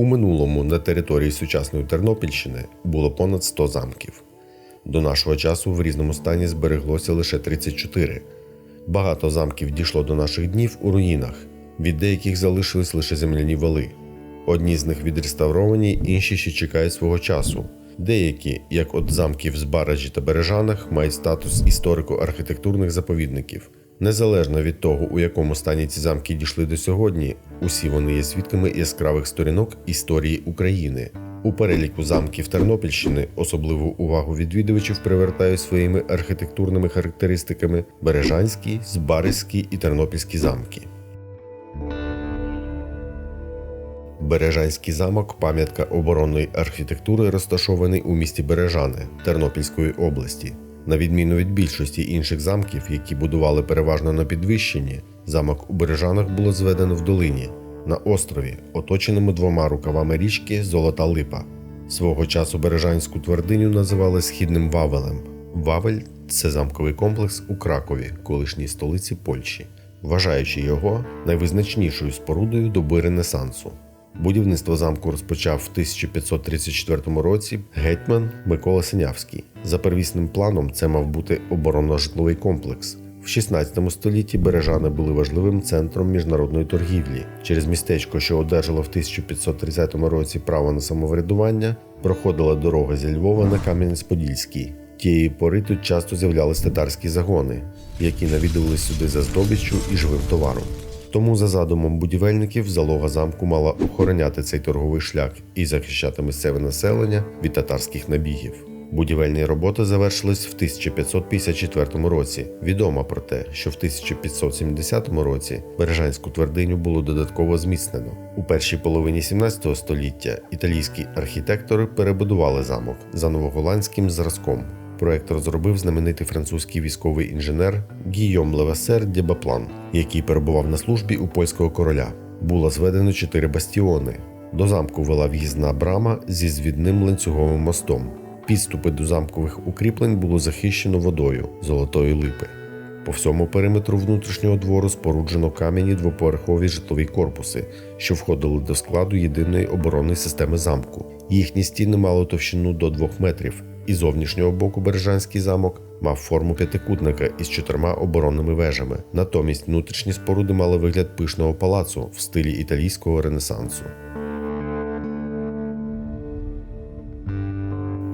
У минулому на території сучасної Тернопільщини було понад 100 замків. До нашого часу в різному стані збереглося лише 34. Багато замків дійшло до наших днів у руїнах, від деяких залишились лише земляні вали. Одні з них відреставровані, інші ще чекають свого часу. Деякі, як от замків з Баражі та Бережанах, мають статус історико-архітектурних заповідників. Незалежно від того, у якому стані ці замки дійшли до сьогодні, усі вони є свідками яскравих сторінок історії України. У переліку замків Тернопільщини особливу увагу відвідувачів привертають своїми архітектурними характеристиками Бережанський, Збаrizький і Тернопільські замки. Бережанський замок пам'ятка оборонної архітектури, розташований у місті Бережани Тернопільської області. На відміну від більшості інших замків, які будували переважно на підвищенні, замок у Бережанах було зведено в долині на острові, оточеному двома рукавами річки Золота Липа. Свого часу Бережанську твердиню називали східним Вавелем. Вавель це замковий комплекс у Кракові, колишній столиці Польщі, вважаючи його найвизначнішою спорудою доби Ренесансу. Будівництво замку розпочав в 1534 році гетьман Микола Синявський. За первісним планом це мав бути оборонно-житловий комплекс. В 16 столітті Бережани були важливим центром міжнародної торгівлі. Через містечко, що одержало в 1530 році право на самоврядування, проходила дорога зі Львова на Кам'янець-Подільський. Тієї пори тут часто з'являлись татарські загони, які навідували сюди за здобиччю і живим товаром. Тому, за задумом будівельників, залога замку мала охороняти цей торговий шлях і захищати місцеве населення від татарських набігів. Будівельні роботи завершились в 1554 році. Відомо про те, що в 1570 році Бережанську твердиню було додатково зміцнено. У першій половині 17 століття італійські архітектори перебудували замок за новоголандським зразком. Проект розробив знаменитий французький військовий інженер Гійом Левесер Дєбаплан, який перебував на службі у польського короля. Було зведено чотири бастіони. До замку вела в'їзна брама зі звідним ланцюговим мостом. Підступи до замкових укріплень було захищено водою золотої липи. По всьому периметру внутрішнього двору споруджено кам'яні двоповерхові житлові корпуси, що входили до складу єдиної оборонної системи замку. Їхні стіни мали товщину до 2 метрів, і зовнішнього боку Бережанський замок мав форму п'ятикутника із чотирма оборонними вежами. Натомість внутрішні споруди мали вигляд пишного палацу в стилі італійського ренесансу.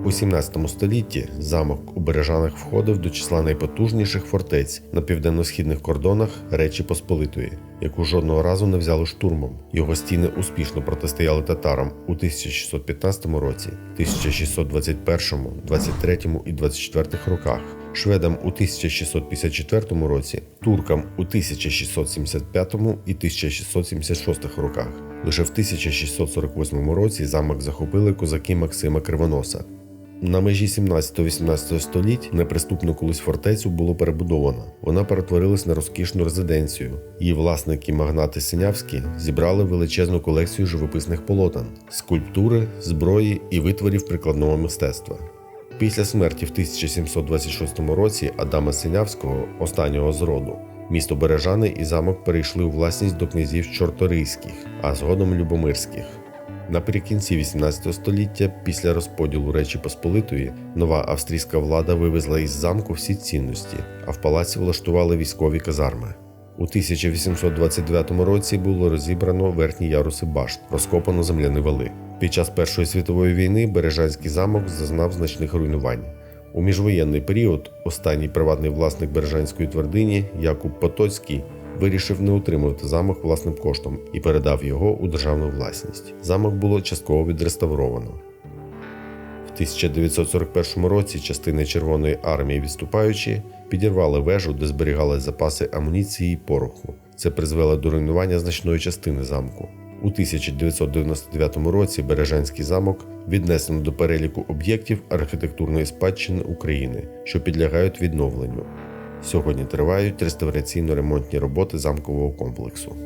У 17 столітті замок у Бережанах входив до числа найпотужніших фортець на південно-східних кордонах Речі Посполитої, яку жодного разу не взяли штурмом. Його стіни успішно протистояли татарам у 1615 році, 1621, 23 і 24 роках, шведам у 1654 році, туркам у 1675 і 1676 роках. Лише в 1648 році замок захопили козаки Максима Кривоноса. На межі 17-18 століть неприступну колись фортецю було перебудовано. Вона перетворилась на розкішну резиденцію. Її власники магнати Синявські зібрали величезну колекцію живописних полотен, скульптури, зброї і витворів прикладного мистецтва. Після смерті в 1726 році Адама Синявського, останнього з роду, місто Бережани і замок перейшли у власність до князів Чорторийських, а згодом Любомирських. Наприкінці 18 століття, після розподілу Речі Посполитої, нова австрійська влада вивезла із замку всі цінності, а в палаці влаштували військові казарми. У 1829 році було розібрано верхні яруси башт, розкопано земляні вали. Під час Першої світової війни Бережанський замок зазнав значних руйнувань. У міжвоєнний період останній приватний власник Бережанської твердині Якуб Потоцький вирішив не утримувати замок власним коштом і передав його у державну власність. Замок було частково відреставровано. В 1941 році частини Червоної армії відступаючи підірвали вежу, де зберігали запаси амуніції і пороху. Це призвело до руйнування значної частини замку. У 1999 році Бережанський замок віднесено до переліку об'єктів архітектурної спадщини України, що підлягають відновленню. Сьогодні тривають реставраційно-ремонтні роботи замкового комплексу.